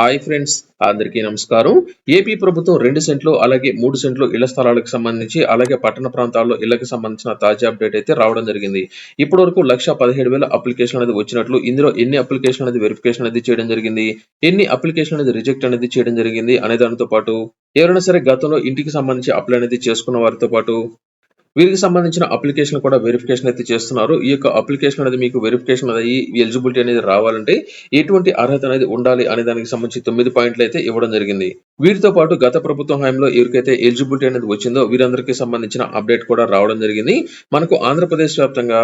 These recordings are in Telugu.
హాయ్ ఫ్రెండ్స్ అందరికీ నమస్కారం. ఏపీ ప్రభుత్వం రెండు సెంట్లు అలాగే మూడు సెంట్లు ఇళ్ళ స్థలాలకు సంబంధించి అలాగే పట్టణ ప్రాంతాల్లో ఇళ్ళకు సంబంధించిన తాజా అప్డేట్ అయితే రావడం జరిగింది. ఇప్పటి వరకు లక్ష పదిహేడు వేల అప్లికేషన్ అనేది వచ్చినట్లు ఇందులో ఎన్ని అప్లికేషన్ అనేది వెరిఫికేషన్ అనేది చేయడం జరిగింది ఎన్ని అప్లికేషన్ అనేది రిజెక్ట్ అనేది చేయడం జరిగింది అనే దానితో పాటు ఎవరైనా సరే గతంలో ఇంటికి సంబంధించి అప్లై అనేది చేసుకున్న వారితో పాటు వీరికి సంబంధించిన అప్లికేషన్ కూడా వెరిఫికేషన్ అయితే చేస్తున్నారు. ఈ యొక్క అప్లికేషన్ అనేది మీకు వెరిఫికేషన్ అనేది ఎలిజిబిలిటీ అనేది రావాలంటే ఎటువంటి అర్హత అనేది ఉండాలి అనే దానికి సంబంధించి తొమ్మిది పాయింట్లు అయితే ఇవ్వడం జరిగింది. వీరితో పాటు గత ప్రభుత్వం హయాంలో ఎవరికైతే ఎలిజిబిలిటీ అనేది వచ్చిందో వీరందరికీ సంబంధించిన అప్డేట్ కూడా రావడం జరిగింది. మనకు ఆంధ్రప్రదేశ్ వ్యాప్తంగా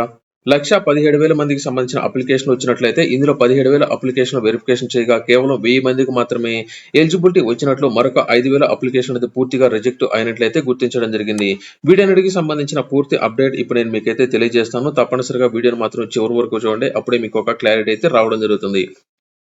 లక్ష పదిహేడు వేల మందికి సంబంధించిన అప్లికేషన్ వచ్చినట్లయితే ఇందులో పదిహేడు వేల అప్లికేషన్ వెరిఫికేషన్ చేయగా కేవలం వెయ్యి మందికి మాత్రమే ఎలిజిబిలిటీ వచ్చినట్లు మరొక ఐదు వేల అప్లికేషన్ అనేది పూర్తిగా రిజెక్ట్ అయినట్లయితే గుర్తించడం జరిగింది. వీటన్నిటికి సంబంధించిన పూర్తి అప్డేట్ ఇప్పుడు నేను మీకైతే తెలియజేస్తాను. తప్పనిసరిగా వీడియోని మాత్రం చివరి వరకు చూడండి. అప్పుడే మీకు ఒక క్లారిటీ అయితే రావడం జరుగుతుంది.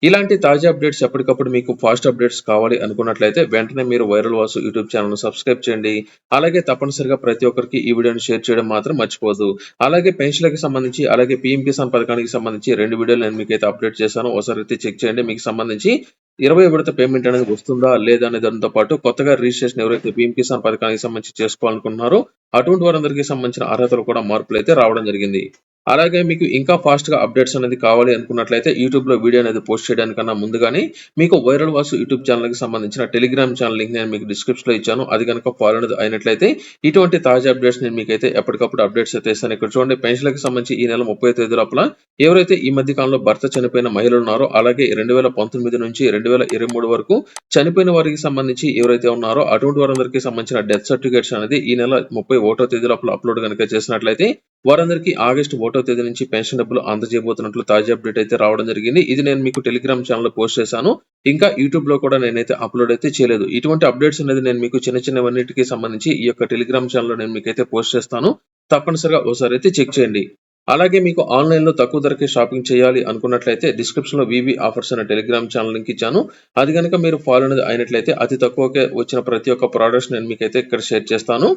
ఇలాంటి తాజా అప్డేట్స్ ఎప్పటికప్పుడు మీకు ఫాస్ట్ అప్డేట్స్ కావాలి అనుకున్నట్లయితే వెంటనే మీరు viral Vasu YouTube channel subscribe చేయండి. అలాగే తప్పనిసరిగా ప్రతి ఒక్కరికి ఈ వీడియోని షేర్ చేయడం మాత్రం మర్చిపోదు అలాగే పెన్షన్లకు సంబంధించి అలాగే పీఎం కిసాన్ పథకానికి సంబంధించి రెండు వీడియోలు నేను మీకైతే అప్డేట్ చేశాను. ఒకసారి అయితే చెక్ చేయండి. మీకు సంబంధించి ఇరవై విడత పేమెంట్ అనేది వస్తుందా లేదా అనే దానితో పాటు కొత్తగా రిజిస్ట్రేషన్ ఎవరైతే పీఎం కిసాన్ పథకానికి సంబంధించి చేసుకోవాలనుకుంటున్నారో అటువంటి వారందరికీ సంబంధించిన అర్హతలు కూడా మార్పులు అయితే రావడం జరిగింది. అలాగే మీకు ఇంకా ఫాస్ట్గా అప్డేట్స్ అనేది కావాలి అనుకున్నట్లయితే యూట్యూబ్లో వీడియో అనేది పోస్ట్ చేయడానికన్నా ముందుగానే మీకు వైరల్ వాసు యూట్యూబ్ ఛానల్కి సంబంధించిన టెలిగ్రామ్ ఛానల్ లింక్ నేను మీకు డిస్క్రిప్షన్లో ఇచ్చాను. అది కనుక ఫాలో అనేది అయినట్లయితే ఇటువంటి తాజా అప్డేట్స్ నేను మీకైతే ఎప్పటికప్పుడు అప్డేట్స్ అయితే ఇస్తాను. ఇక్కడ చూడండి పెన్షన్లకు సంబంధించి ఈ నెల ముప్పై తేదీ లోపల ఎవరైతే ఈ మధ్య కాలంలో భర్త చనిపోయిన మహిళలు ఉన్నారో అలాగే రెండు వేల పంతొమ్మిది నుంచి రెండు వేల ఇరవై మూడు వరకు చనిపోయిన వారికి సంబంధించి ఎవరైతే ఉన్నారో అటువంటి వారందరికీ సంబంధించిన డెత్ సర్టిఫికేట్స్ అనేది ఈ నెల ముప్పై ఒకటో తేదీ లోపల అప్లోడ్ కనుక చేసినట్లయితే వారందరికీ ఆగస్టు ఒకటో తేదీ నుంచి పెన్షన్ డబ్బులు అందజేయబోతున్నట్లు తాజా అప్డేట్ అయితే రావడం జరిగింది. ఇది నేను మీకు టెలిగ్రామ్ ఛానల్ పోస్ట్ చేశాను. ఇంకా యూట్యూబ్లో కూడా నేనైతే అప్లోడ్ అయితే చేయలేదు. ఇటువంటి అప్డేట్స్ అనేది నేను మీకు చిన్న చిన్నవన్నిటికీ సంబంధించి ఈ యొక్క టెలిగ్రామ్ ఛానల్ నేను మీకైతే పోస్ట్ చేస్తాను. తప్పనిసరిగా ఒకసారి అయితే చెక్ చేయండి. అలాగే మీకు ఆన్లైన్లో తక్కువ ధరకే షాపింగ్ చేయాలి అనుకున్నట్లయితే డిస్క్రిప్షన్లో వివి ఆఫర్స్ అనే టెలిగ్రామ్ ఛానల్ లింక్ ఇచ్చాను. అది కనుక మీరు ఫాలో అనేది అయినట్లయితే అతి తక్కువకే వచ్చిన ప్రతి ఒక్క ప్రోడక్ట్స్ నేను మీకైతే ఇక్కడ షేర్ చేస్తాను.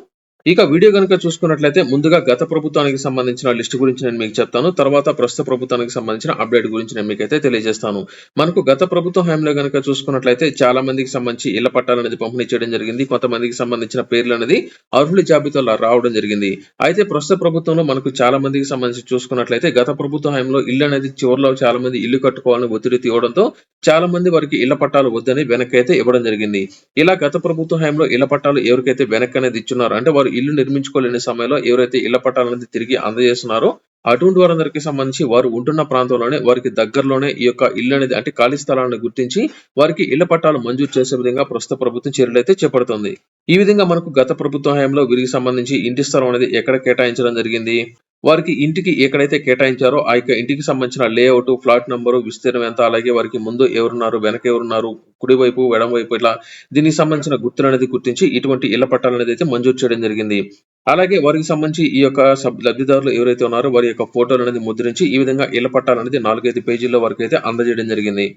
ఇక వీడియో కనుక చూసుకున్నట్లయితే ముందుగా గత ప్రభుత్వానికి సంబంధించిన లిస్ట్ గురించి నేను మీకు చెప్తాను. తర్వాత ప్రస్తుత ప్రభుత్వానికి సంబంధించిన అప్డేట్ గురించి నేను మీకైతే తెలియజేస్తాను. మనకు గత ప్రభుత్వ హయాంలో కనుక చూసుకున్నట్లయితే చాలా మందికి సంబంధించి ఇళ్ళ పట్టాలు అనేది పంపిణీ చేయడం జరిగింది. కొంతమందికి సంబంధించిన పేర్లు అనేది అర్హుల జాబితాలో రావడం జరిగింది. అయితే ప్రస్తుత ప్రభుత్వంలో మనకు చాలా మందికి సంబంధించి చూసుకున్నట్లయితే గత ప్రభుత్వ హయాంలో ఇల్లు అనేది చివరిలో చాలా మంది ఇల్లు కట్టుకోవాలని ఒత్తిడి తీవడంతో చాలా మంది వారికి ఇళ్ళ పట్టాలు వద్దని వెనక్కి అయితే ఇవ్వడం జరిగింది. ఇలా గత ప్రభుత్వ హయాంలో ఇళ్ళ పట్టాలు ఎవరికైతే వెనక్కి అనేది ఇచ్చున్నారో అంటే వారు ఇల్లు నిర్మించుకోలేని సమయంలో ఎవరైతే ఇళ్ళ పట్టాలు అనేది తిరిగి అందజేస్తున్నారో అటువంటి వారందరికీ సంబంధించి వారు ఉంటున్న ప్రాంతంలోనే వారికి దగ్గరలోనే ఈ యొక్క ఇల్లు అనేది అంటే ఖాళీ స్థలాలను గుర్తించి వారికి ఇళ్ళ పట్టాలు మంజూరు చేసే విధంగా ప్రస్తుత ప్రభుత్వం చర్యలు అయితే చేపడుతుంది. ఈ విధంగా మనకు గత ప్రభుత్వ హయాంలో వీరికి సంబంధించి ఇంటి స్థలం అనేది ఎక్కడ కేటాయించడం జరిగింది? వారికి ఇంటికి ఎక్కడైతే కేటాయించారో ఆ యొక్క ఇంటికి సంబంధించిన లేఅవుట్ ఫ్లాట్ నంబరు విస్తీర్ణం ఎంత అలాగే వారికి ముందు ఎవరున్నారు వెనక ఎవరున్నారు కుడివైపు ఎడమవైపు ఇట్లా దీనికి సంబంధించిన గుర్తులు అనేది గుర్తించి ఇటువంటి ఇళ్ళ పట్టాలు అనేది అయితే మంజూరు చేయడం జరిగింది. అలాగే వారికి సంబంధించి ఈ యొక్క సబ్ లబ్ధిదారులు ఎవరైతే ఉన్నారో వారి యొక్క ఫోటోలు అనేది ముద్రించి ఈ విధంగా ఇళ్ళ పట్టాలు అనేది నాలుగైదు పేజీల్లో వరకు అయితే అందజేయడం జరిగింది.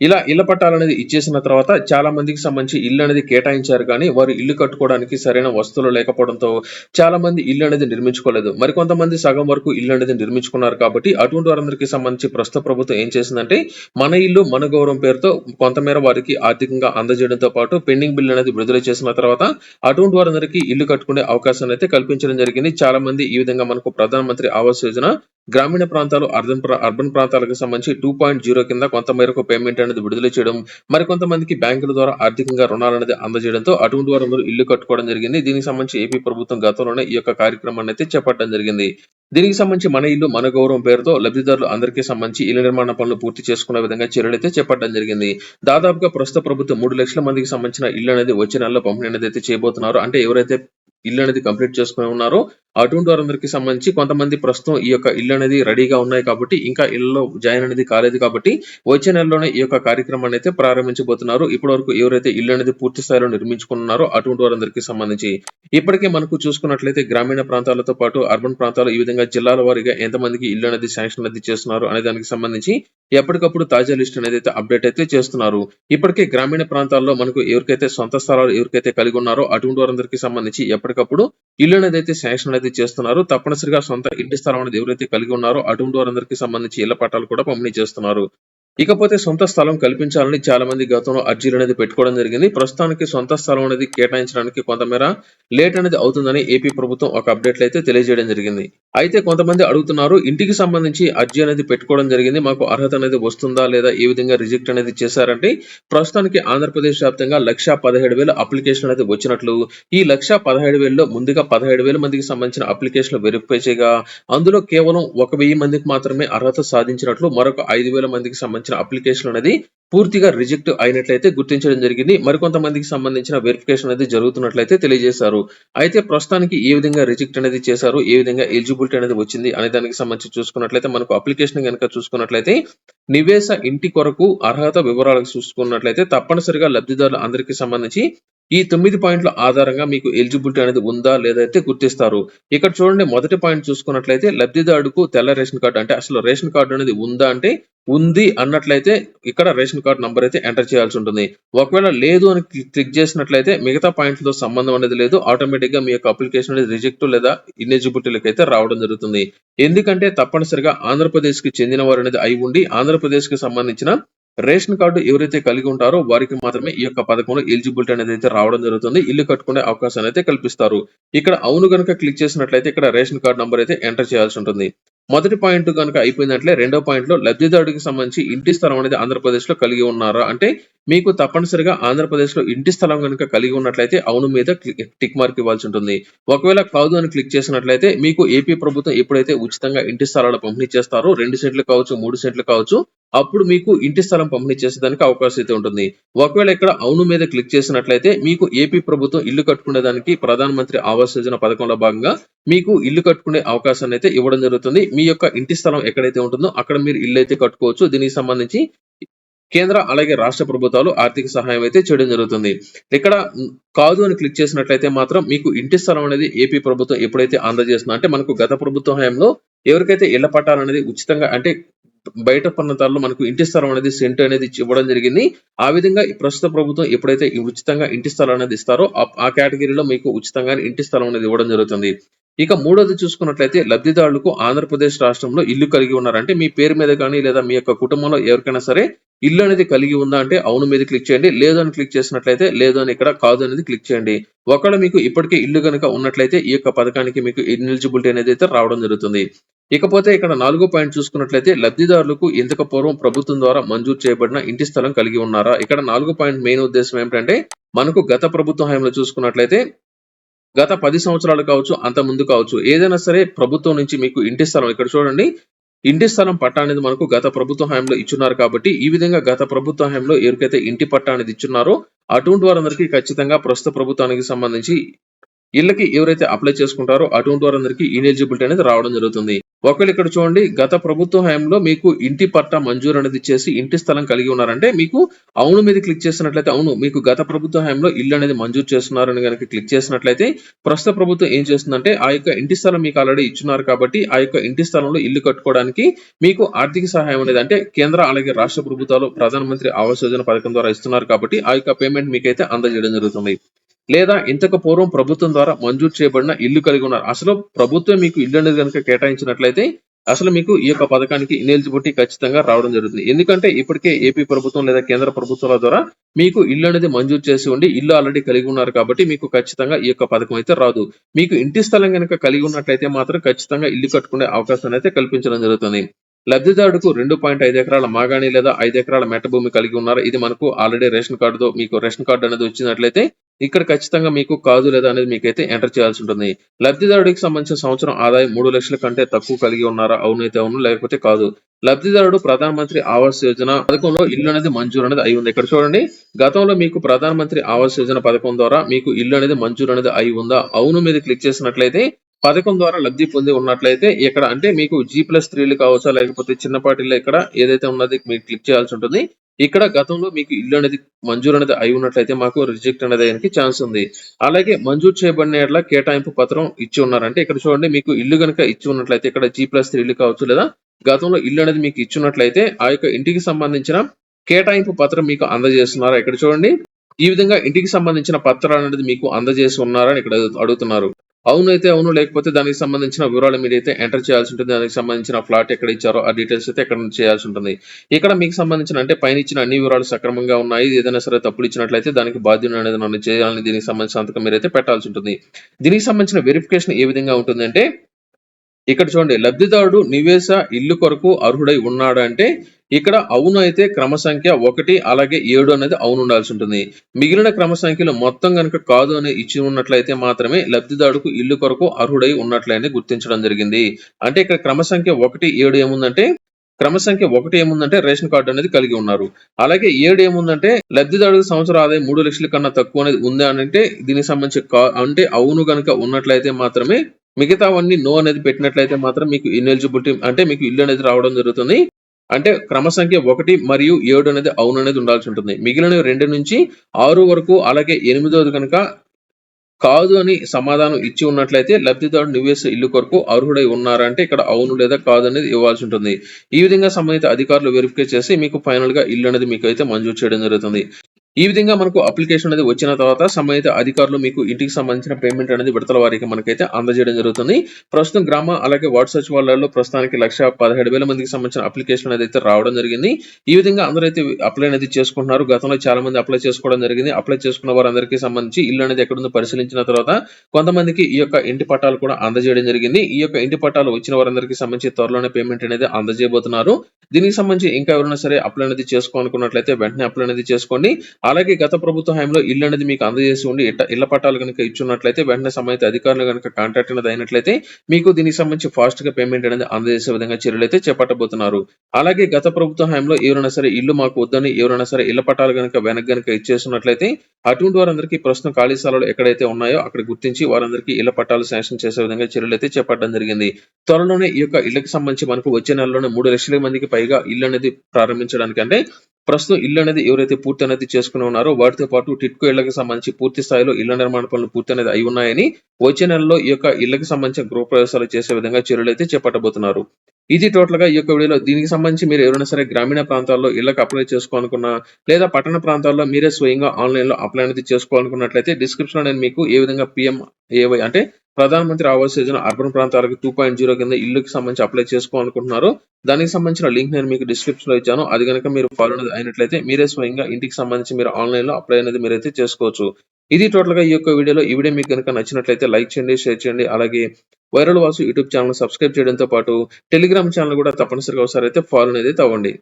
ఇలా ఇళ్ళ పట్టాలు అనేది ఇచ్చేసిన తర్వాత చాలా మందికి సంబంధించి ఇల్లు అనేది కేటాయించారు కానీ వారు ఇల్లు కట్టుకోవడానికి సరైన వస్తువులు లేకపోవడంతో చాలా మంది ఇల్లు అనేది నిర్మించుకోలేదు. మరికొంతమంది సగం వరకు ఇల్లు అనేది నిర్మించుకున్నారు కాబట్టి అటువంటి వారందరికీ సంబంధించి ప్రస్తుత ప్రభుత్వం ఏం చేసిందంటే మన ఇల్లు మన గౌరవం పేరుతో కొంతమేర వారికి ఆర్థికంగా అందజేయడంతో పాటు పెండింగ్ బిల్ అనేది విడుదల చేసిన తర్వాత అటువంటి వారందరికీ ఇల్లు కట్టుకునే అవకాశాన్ని అయితే కల్పించడం జరిగింది. చాలా మంది ఈ విధంగా మనకు ప్రధానమంత్రి ఆవాస్ యోజన గ్రామీణ ప్రాంతాలు అర్బన్ అర్బన్ ప్రాంతాలకు సంబంధించి టూ పాయింట్ జీరో కింద కొంత మేరకు పేమెంట్ అనేది విడుదల చేయడం మరికొంతమందికి బ్యాంకుల ద్వారా ఆర్థికంగా రుణాలు అనేది అందజేయడంతో అటువంటి వారందరూ ఇల్లు కట్టుకోవడం జరిగింది. దీనికి సంబంధించి ఏపీ ప్రభుత్వం గతంలోనే ఈ యొక్క కార్యక్రమాన్ని అయితే చేపట్టడం జరిగింది. దీనికి సంబంధించి మన ఇల్లు మన గౌరవం పేరుతో లబ్ధిదారులు అందరికీ సంబంధించి ఇళ్ళ నిర్మాణ పనులు పూర్తి చేసుకునే విధంగా చర్యలు అయితే చేపట్టడం జరిగింది. దాదాపుగా ప్రస్తుత ప్రభుత్వం మూడు లక్షల మందికి సంబంధించిన ఇల్లు అనేది వచ్చే నెలలో పంపిణీ అనేది అయితే చేయబోతున్నారు. అంటే ఎవరైతే ఇల్లు అనేది కంప్లీట్ చేసుకుని ఉన్నారో అటువంటి వారందరికీ సంబంధించి కొంతమంది ప్రస్తుతం ఈ యొక్క ఇల్లు అనేది రెడీగా ఉన్నాయి కాబట్టి ఇంకా ఇళ్ళలో జాయిన్ అనేది కాలేదు కాబట్టి వచ్చే నెలలోనే ఈ యొక్క కార్యక్రమాన్ని అయితే ప్రారంభించబోతున్నారు. ఇప్పటి వరకు ఎవరైతే ఇల్లు అనేది పూర్తి స్థాయిలో నిర్మించుకున్నారో అటువంటి వారందరికీ సంబంధించి. ఇప్పటికే మనకు చూసుకున్నట్లయితే గ్రామీణ ప్రాంతాలతో పాటు అర్బన్ ప్రాంతాలు ఈ విధంగా జిల్లాల వారీగా ఎంతమందికి ఇల్లు అనేది శాంక్షన్ అనేది చేస్తున్నారు అనే దానికి సంబంధించి ఎప్పటికప్పుడు తాజా లిస్ట్ అనేది అయితే అప్డేట్ అయితే చేస్తున్నారు. ఇప్పటికే గ్రామీణ ప్రాంతాల్లో మనకు ఎవరికైతే సొంత స్థలాలు ఎవరికైతే కలిగి ఉన్నారో అటువంటి వారందరికీ సంబంధించి ఎప్పటికప్పుడు ఇల్లు అనేది అయితే శాంక్షన్ అనేది చేస్తున్నారు తప్పనిసరిగా సొంత ఇంటి స్థలం అనేది ఎవరైతే కలిగి ఉన్నారో అటువంటి వారందరికీ సంబంధించి ఇళ్ళ పట్టాలు కూడా పంపిణీ చేస్తున్నారు. ఇకపోతే సొంత స్థలం కల్పించాలని చాలా మంది గతంలో అర్జీలు అనేది పెట్టుకోవడం జరిగింది. ప్రస్తుతానికి సొంత స్థలం అనేది కేటాయించడానికి కొంతమేర లేట్ అనేది అవుతుందని ఏపీ ప్రభుత్వం ఒక అప్డేట్ అయితే తెలియజేయడం జరిగింది. అయితే కొంతమంది అడుగుతున్నారు ఇంటికి సంబంధించి అర్జీ అనేది పెట్టుకోవడం జరిగింది. మాకు అర్హత అనేది వస్తుందా లేదా ఏ విధంగా రిజెక్ట్ అనేది చేశారంటే ప్రస్తుతానికి ఆంధ్రప్రదేశ్ వ్యాప్తంగా లక్ష పదిహేడు వేల అప్లికేషన్ అనేది వచ్చినట్లు ఈ లక్ష పదిహేడు వేలలో ముందుగా పదిహేడు వేల మందికి సంబంధించిన అప్లికేషన్లు వెరిఫై చేయగా అందులో కేవలం ఒక వెయ్యి మందికి మాత్రమే అర్హత సాధించినట్లు మరొక ఐదు వేల మందికి సంబంధించిన అప్లికేషన్ అనేది పూర్తిగా రిజెక్ట్ అయినట్లయితే గుర్తించడం జరిగింది. మరికొంతమందికి సంబంధించిన వెరిఫికేషన్ అనేది జరుగుతున్నట్లయితే తెలియజేశారు. అయితే ప్రస్తుతానికి ఏ విధంగా రిజెక్ట్ అనేది చేశారు? ఏ విధంగా ఎలిజిబిలిటీ అనేది వచ్చింది? అనే దానికి సంబంధించి చూసుకున్నట్లయితే మనకు అప్లికేషన్ కనుక చూసుకున్నట్లయితే నివేశ ఇంటి కొరకు అర్హత వివరాలకు చూసుకున్నట్లయితే తప్పనిసరిగా లబ్ధిదారులు అందరికీ సంబంధించి ఈ తొమ్మిది పాయింట్ల ఆధారంగా మీకు ఎలిజిబిలిటీ అనేది ఉందా లేదా అయితే గుర్తిస్తారు. ఇక్కడ చూడండి మొదటి పాయింట్ చూసుకున్నట్లయితే లబ్ధిదారుడుకు తెల్ల రేషన్ కార్డు అంటే అసలు రేషన్ కార్డు అనేది ఉందా అంటే ఉంది అన్నట్లయితే ఇక్కడ రేషన్ కార్డు నంబర్ అయితే ఎంటర్ చేయాల్సి ఉంటుంది. ఒకవేళ లేదు అని క్లిక్ చేసినట్లయితే మిగతా పాయింట్లతో సంబంధం అనేది లేదు. ఆటోమేటిక్గా మీ యొక్క అప్లికేషన్ అనేది రిజెక్ట్ లేదా ఇనెజిబిలిటీలకు అయితే రావడం జరుగుతుంది. ఎందుకంటే తప్పనిసరిగా ఆంధ్రప్రదేశ్కి చెందిన వారు అనేది అయి ఉండి ఆంధ్రప్రదేశ్కి సంబంధించిన రేషన్ కార్డు ఎవరైతే కలిగి ఉంటారో వారికి మాత్రమే ఈ యొక్క పథకంలో ఎలిజిబిలిటీ అనేది అయితే రావడం జరుగుతుంది. ఇల్లు కట్టుకునే అవకాశాన్ని అయితే కల్పిస్తారు. ఇక్కడ అవును కనుక క్లిక్ చేసినట్లయితే ఇక్కడ రేషన్ కార్డు నంబర్ అయితే ఎంటర్ చేయాల్సి ఉంటుంది. మొదటి పాయింట్ కనుక అయిపోయినట్లే రెండో పాయింట్లో లబ్ధిదారుడికి సంబంధించి ఇంటి స్థలం అనేది ఆంధ్రప్రదేశ్లో కలిగి ఉన్నారా? అంటే మీకు తప్పనిసరిగా ఆంధ్రప్రదేశ్లో ఇంటి స్థలం కనుక కలిగి ఉన్నట్లయితే అవును మీద క్లి- టిక్ మార్క్ ఇవ్వాల్సి ఉంటుంది. ఒకవేళ కాదు అని క్లిక్ చేసినట్లయితే మీకు ఏపీ ప్రభుత్వం ఎప్పుడైతే ఉచితంగా ఇంటి స్థలాలు పంపిణీ చేస్తారో రెండు సెంట్లు కావచ్చు మూడు సెంట్లు కావచ్చు అప్పుడు మీకు ఇంటి స్థలం పంపిణీ చేసేదానికి అవకాశం అయితే ఉంటుంది. ఒకవేళ ఇక్కడ అవును మీద క్లిక్ చేసినట్లయితే మీకు ఏపీ ప్రభుత్వం ఇల్లు కట్టుకునేదానికి ప్రధాన మంత్రి ఆవాస్ యోజన పథకంలో భాగంగా మీకు ఇల్లు కట్టుకునే అవకాశాన్ని అయితే ఇవ్వడం జరుగుతుంది. మీ యొక్క ఇంటి స్థలం ఎక్కడైతే ఉంటుందో అక్కడ మీరు ఇల్లు అయితే కట్టుకోవచ్చు. దీనికి సంబంధించి కేంద్ర అలాగే రాష్ట్ర ప్రభుత్వాలు ఆర్థిక సహాయం అయితే చేయడం జరుగుతుంది. ఇక్కడ కాదు అని క్లిక్ చేసినట్లయితే మాత్రం మీకు ఇంటి స్థలం అనేది ఏపీ ప్రభుత్వం ఎప్పుడైతే అందజేస్తుందో అంటే మనకు గత ప్రభుత్వ హయాంలో ఎవరికైతే ఇళ్ళ పట్టాలనేది ఉచితంగా అంటే బయట ప్రాంతాల్లో మనకు ఇంటి స్థలం అనేది సెంట్ అనేది ఇవ్వడం జరిగింది. ఆ విధంగా ఈ ప్రస్తుత ప్రభుత్వం ఎప్పుడైతే ఉచితంగా ఇంటి స్థలం అనేది ఇస్తారో ఆ- ఆ కేటగిరీలో మీకు ఉచితంగా ఇంటి స్థలం అనేది ఇవ్వడం జరుగుతుంది. ఇక మూడోది చూసుకున్నట్లయితే లబ్ధిదారులకు ఆంధ్రప్రదేశ్ రాష్ట్రంలో ఇల్లు కలిగి ఉన్నారంటే మీ పేరు మీద కానీ లేదా మీ యొక్క కుటుంబంలో ఎవరికైనా సరే ఇల్లు అనేది కలిగి ఉందా అంటే అవును మీద క్లిక్ చేయండి. లేదు అని క్లిక్ చేసినట్లయితే లేదు అని ఇక్కడ కాదు అనేది క్లిక్ చేయండి. ఒకవేళ మీకు ఇప్పటికే ఇల్లు కనుక ఉన్నట్లయితే ఈ యొక్క పథకానికి మీకు ఎలిజిబిలిటీ అనేది అయితే రావడం జరుగుతుంది. ఇకపోతే ఇక్కడ నాలుగో పాయింట్ చూసుకున్నట్లయితే లబ్ధిదారులకు ఇంతకు పూర్వం ప్రభుత్వం ద్వారా మంజూరు చేయబడిన ఇంటి స్థలం కలిగి ఉన్నారా? ఇక్కడ నాలుగో పాయింట్ మెయిన్ ఉద్దేశం ఏమిటంటే మనకు గత ప్రభుత్వ హయాంలో చూసుకున్నట్లయితే గత పది సంవత్సరాలు కావచ్చు అంత ముందు కావచ్చు ఏదైనా సరే ప్రభుత్వం నుంచి మీకు ఇంటి స్థలం ఇక్కడ చూడండి ఇంటి స్థలం పట్టా అనేది మనకు గత ప్రభుత్వ హయాంలో ఇచ్చున్నారు కాబట్టి ఈ విధంగా గత ప్రభుత్వ హయాంలో ఎవరికైతే ఇంటి పట్టా అనేది ఇచ్చున్నారో అటువంటి వారందరికీ ఖచ్చితంగా ప్రస్తుత ప్రభుత్వానికి సంబంధించి ఇళ్ళకి ఎవరైతే అప్లై చేసుకుంటారో అటువంటి వారందరికీ ఇనెలిజిబిలిటీ అనేది రావడం జరుగుతుంది. ఒకవేళ ఇక్కడ చూడండి గత ప్రభుత్వ హయాంలో మీకు ఇంటి పట్టా మంజూరు అనేది చేసి ఇంటి స్థలం కలిగి ఉన్నారంటే మీకు అవును మీద క్లిక్ చేసినట్లయితే అవును మీకు గత ప్రభుత్వ హయాంలో ఇల్లు అనేది మంజూరు చేస్తున్నారని కనుక క్లిక్ చేసినట్లయితే ప్రస్తుత ప్రభుత్వం ఏం చేస్తుందంటే ఆ యొక్క ఇంటి స్థలం మీకు ఆల్రెడీ ఇచ్చున్నారు కాబట్టి ఆ యొక్క ఇంటి స్థలంలో ఇల్లు కట్టుకోవడానికి మీకు ఆర్థిక సహాయం అనేది అంటే కేంద్ర అలాగే రాష్ట్ర ప్రభుత్వాలు ప్రధానమంత్రి ఆవాస్ యోజన పథకం ద్వారా ఇస్తున్నారు కాబట్టి ఆ యొక్క పేమెంట్ మీకైతే అందజేయడం జరుగుతుంది. లేదా ఇంతకు పూర్వం ప్రభుత్వం ద్వారా మంజూరు చేయబడిన ఇల్లు కలిగి ఉన్నారు. అసలు ప్రభుత్వం మీకు ఇల్లు అనేది కనుక కేటాయించినట్లయితే అసలు మీకు ఈ యొక్క పథకానికి ఇనెలిజిబిలిటీ ఖచ్చితంగా రావడం జరుగుతుంది. ఎందుకంటే ఇప్పటికే ఏపీ ప్రభుత్వం లేదా కేంద్ర ప్రభుత్వాల ద్వారా మీకు ఇల్లు అనేది మంజూరు చేసి ఉండి ఇల్లు ఆల్రెడీ కలిగి ఉన్నారు కాబట్టి మీకు ఖచ్చితంగా ఈ యొక్క పథకం అయితే రాదు. మీకు ఇంటి స్థలం కనుక కలిగి ఉన్నట్లయితే మాత్రం ఖచ్చితంగా ఇల్లు కట్టుకునే అవకాశాన్ని అయితే కల్పించడం జరుగుతుంది. లబ్ధిదారుడుకు రెండు పాయింట్ ఐదు ఎకరాల మాగాణి లేదా ఐదు ఎకరాల మెట్ట భూమి కలిగి ఉన్నారు. ఇది మనకు ఆల్రెడీ రేషన్ కార్డుతో మీకు రేషన్ కార్డు అనేది వచ్చినట్లయితే ఇక్కడ ఖచ్చితంగా మీకు కాదు లేదా అనేది మీకైతే ఎంటర్ చేయాల్సి ఉంటుంది. లబ్ధిదారుడికి సంబంధించిన సంవత్సరం ఆదాయం మూడు లక్షల కంటే తక్కువ కలిగి ఉన్నారా? అవునైతే అవును లేకపోతే కాదు. లబ్ధిదారుడు ప్రధానమంత్రి ఆవాస్ యోజన పథకంలో ఇల్లు అనేది మంజూరు అనేది అయి ఉంది. ఇక్కడ చూడండి గతంలో మీకు ప్రధానమంత్రి ఆవాస్ యోజన పథకం ద్వారా మీకు ఇల్లు అనేది మంజూరు అనేది అయి ఉందా? అవును మీద క్లిక్ చేసినట్లయితే పథకం ద్వారా లబ్ధి పొంది ఉన్నట్లయితే ఇక్కడ అంటే మీకు జీ ప్లస్ త్రీలు కావచ్చా లేకపోతే చిన్నపాటిలో ఇక్కడ ఏదైతే ఉన్నది మీరు క్లిక్ చేయాల్సి ఉంటుంది. ఇక్కడ గతంలో మీకు ఇల్లు అనేది మంజూరు అనేది అయి ఉన్నట్లయితే మాకు రిజెక్ట్ అనేది అయ్యడానికి ఛాన్స్ ఉంది. అలాగే మంజూరు చేయబడిన ఎట్లా కేటాయింపు పత్రం ఇచ్చి ఉన్నారంటే ఇక్కడ చూడండి మీకు ఇల్లు కనుక ఇచ్చి ఉన్నట్లయితే ఇక్కడ జీ ప్లస్ త్రీలు కావచ్చు లేదా గతంలో ఇల్లు అనేది మీకు ఇచ్చినట్లయితే ఆ యొక్క ఇంటికి సంబంధించిన కేటాయింపు పత్రం మీకు అందజేస్తున్నారా. ఇక్కడ చూడండి ఈ విధంగా ఇంటికి సంబంధించిన పత్రాలు అనేది మీకు అందజేసి ఉన్నారని ఇక్కడ అడుగుతున్నారు. అవునైతే అవును లేకపోతే దానికి సంబంధించిన వివరాలు మీరైతే ఎంటర్ చేయాల్సి ఉంటుంది. దానికి సంబంధించిన ఫ్లాట్ ఎక్కడ ఇచ్చారో ఆ డీటెయిల్స్ అయితే ఎక్కడ నుంచి చేయాల్సి ఉంటుంది. ఇక్కడ మీకు సంబంధించిన అంటే పైన ఇచ్చిన అన్ని వివరాలు సక్రమంగా ఉన్నాయి. ఏదైనా సరే తప్పులు ఇచ్చినట్లయితే దానికి బాధ్యత అనేది నన్ను చేయాలని దీనికి సంబంధించిన సంతకం మీరైతే పెట్టాల్సి ఉంటుంది. దీనికి సంబంధించిన వెరిఫికేషన్ ఏ విధంగా ఉంటుందంటే ఇక్కడ చూడండి లబ్ధిదారుడు నివేశ ఇల్లు కొరకు అర్హుడై ఉన్నాడు అంటే ఇక్కడ అవును అయితే క్రమ సంఖ్య ఒకటి అలాగే ఏడు అనేది అవును ఉండాల్సి ఉంటుంది. మిగిలిన క్రమ సంఖ్యలు మొత్తం కనుక కాదు అని ఇచ్చి ఉన్నట్లయితే మాత్రమే లబ్ధిదారుడుకు ఇల్లు కొరకు అర్హుడై ఉన్నట్లయితే గుర్తించడం జరిగింది. అంటే ఇక్కడ క్రమ సంఖ్య ఒకటి ఏడు ఏముందంటే క్రమ సంఖ్య ఒకటి ఏముందంటే రేషన్ కార్డు అనేది కలిగి ఉన్నారు. అలాగే ఏడు ఏముందంటే లబ్ధిదారుడికి సంవత్సరం ఆదాయం మూడు లక్షల కన్నా తక్కువ అనేది ఉందా అని అంటే దీనికి సంబంధించి అంటే అవును కనుక ఉన్నట్లయితే మాత్రమే మిగతావన్నీ నో అనేది పెట్టినట్లయితే మాత్రం మీకు ఇన్ఎలిజిబిలిటీ అంటే మీకు ఇల్లు అనేది రావడం జరుగుతుంది. అంటే క్రమ సంఖ్య ఒకటి మరియు ఏడు అనేది అవును అనేది ఉండాల్సి ఉంటుంది. మిగిలిన రెండు నుంచి ఆరు వరకు అలాగే ఎనిమిదోది కనుక కాదు అని సమాధానం ఇచ్చి ఉన్నట్లయితే లబ్ధిదారుడు నివేశ ఇల్లు కొరకు అర్హుడై ఉన్నారంటే ఇక్కడ అవును లేదా కాదు అనేది ఇవ్వాల్సి ఉంటుంది. ఈ విధంగా సంబంధిత అధికారులు వెరిఫికే చేసి మీకు ఫైనల్గా ఇల్లు అనేది మీకు అయితే మంజూరు చేయడం జరుగుతుంది. ఈ విధంగా మనకు అప్లికేషన్ అనేది వచ్చిన తర్వాత సంబంధిత అధికారులు మీకు ఇంటికి సంబంధించిన పేమెంట్ అనేది విడతల వారికి మనకైతే అందజేయడం జరుగుతుంది. ప్రస్తుతం గ్రామ అలాగే వార్డు సచివాలయాల్లో ప్రస్తుతానికి లక్ష పదిహేడు వేల మందికి సంబంధించిన అప్లికేషన్ అనేది అయితే రావడం జరిగింది. ఈ విధంగా అందరూ అయితే అప్లై అనేది చేసుకుంటున్నారు. గతంలో చాలా మంది అప్లై చేసుకోవడం జరిగింది. అప్లై చేసుకున్న వారందరికీ సంబంధించి ఇల్లు అనేది ఎక్కడుందో పరిశీలించిన తర్వాత కొంతమందికి ఈ యొక్క ఇంటి పట్టాలు కూడా అందజేయడం జరిగింది. ఈ యొక్క ఇంటి పట్టాలు వచ్చిన వారందరికీ సంబంధించి త్వరలోనే పేమెంట్ అనేది అందజేయబోతున్నారు. దీనికి సంబంధించి ఇంకా ఎవరైనా సరే అప్లై అనేది చేసుకోవాలనుకున్నట్లయితే వెంటనే అప్లై అనేది చేసుకోండి. అలాగే గత ప్రభుత్వ హయాంలో ఇల్లు అనేది మీకు అందజేసి ఉండి ఇళ్ళ పట్టాలు కనుక ఇచ్చున్నట్లయితే వెంటనే సంబంధిత అధికారులు కనుక కాంటాక్ట్ అనేది అయినట్లయితే మీకు దీనికి సంబంధించి ఫాస్ట్గా పేమెంట్ అనేది అందజేసే విధంగా చర్యలు అయితే చేపట్టబోతున్నారు. అలాగే గత ప్రభుత్వ హయాంలో ఎవరైనా సరే ఇల్లు మాకు వద్దని ఎవరైనా సరే ఇళ్ళ పట్టాలు కనుక వెనక్కి కనుక ఇచ్చేస్తున్నట్లయితే అటువంటి వారందరికీ ప్రస్తుతం ఖాళీ స్థలాలు ఎక్కడైతే ఉన్నాయో అక్కడ గుర్తించి వారందరికీ ఇళ్ళ పట్టాలు శాంక్షన్ చేసే విధంగా చర్యలు అయితే చేపట్టడం జరిగింది. త్వరలోనే ఈ యొక్క ఇళ్ళకు సంబంధించి మనకు వచ్చే నెలలోనే మూడు లక్షల మందికి పైగా ఇల్లు అనేది ప్రారంభించడానికి అంటే ప్రస్తుతం ఇల్లు అనేది ఎవరైతే పూర్తి అనేది చేసుకుని ఉన్నారో వాటితో పాటు టిట్కో ఇళ్ళకు సంబంధించి పూర్తి స్థాయిలో ఇళ్ళ నిర్మాణ పనులు పూర్తి అనేది అయి ఉన్నాయని వచ్చే నెలలో ఈ యొక్క ఇళ్ళకు సంబంధించిన గృహ ప్రవేశాలు చేసే విధంగా చర్యలు అయితే చేపట్టబోతున్నారు. ఇది టోటల్గా ఈ యొక్క వీడియోలో దీనికి సంబంధించి మీరు ఎవరైనా సరే గ్రామీణ ప్రాంతాల్లో ఇళ్ళకు అప్లై చేసుకోవాలనుకున్నా లేదా పట్టణ ప్రాంతాల్లో మీరే స్వయంగా ఆన్లైన్లో అప్లై అనేది చేసుకోవాలనుకున్నట్లయితే డిస్క్రిప్షన్లో నేను మీకు ఏ విధంగా పిఎం ఏవై అంటే ప్రధానమంత్రి ఆవాస్ యోజన అర్బన్ ప్రాంతాలకు టూ పాయింట్ జీరో కింద ఇల్లుకి సంబంధించి అప్లై చేసుకోవాలనుకుంటున్నారు. దానికి సంబంధించిన లింక్ నేను మీకు డిస్క్రిప్షన్లో ఇచ్చాను. అది కనుక మీరు ఫాలో అనేది అయినట్లయితే మీరే స్వయంగా ఇంటికి సంబంధించి మీరు ఆన్లైన్లో అప్లై అనేది మీరైతే చేసుకోవచ్చు. ఇది టోటల్గా ఈ యొక్క వీడియోలో. ఈ వీడియో మీకు కనుక నచ్చినట్లయితే లైక్ చేయండి షేర్ చేయండి. అలాగే viral Vasu YouTube channel subscribe చేయడంతో పాటు టెలిగ్రామ్ ఛానల్ కూడా తప్పనిసరిగా ఒకసారి అయితే ఫాలో అనేది అవ్వండి.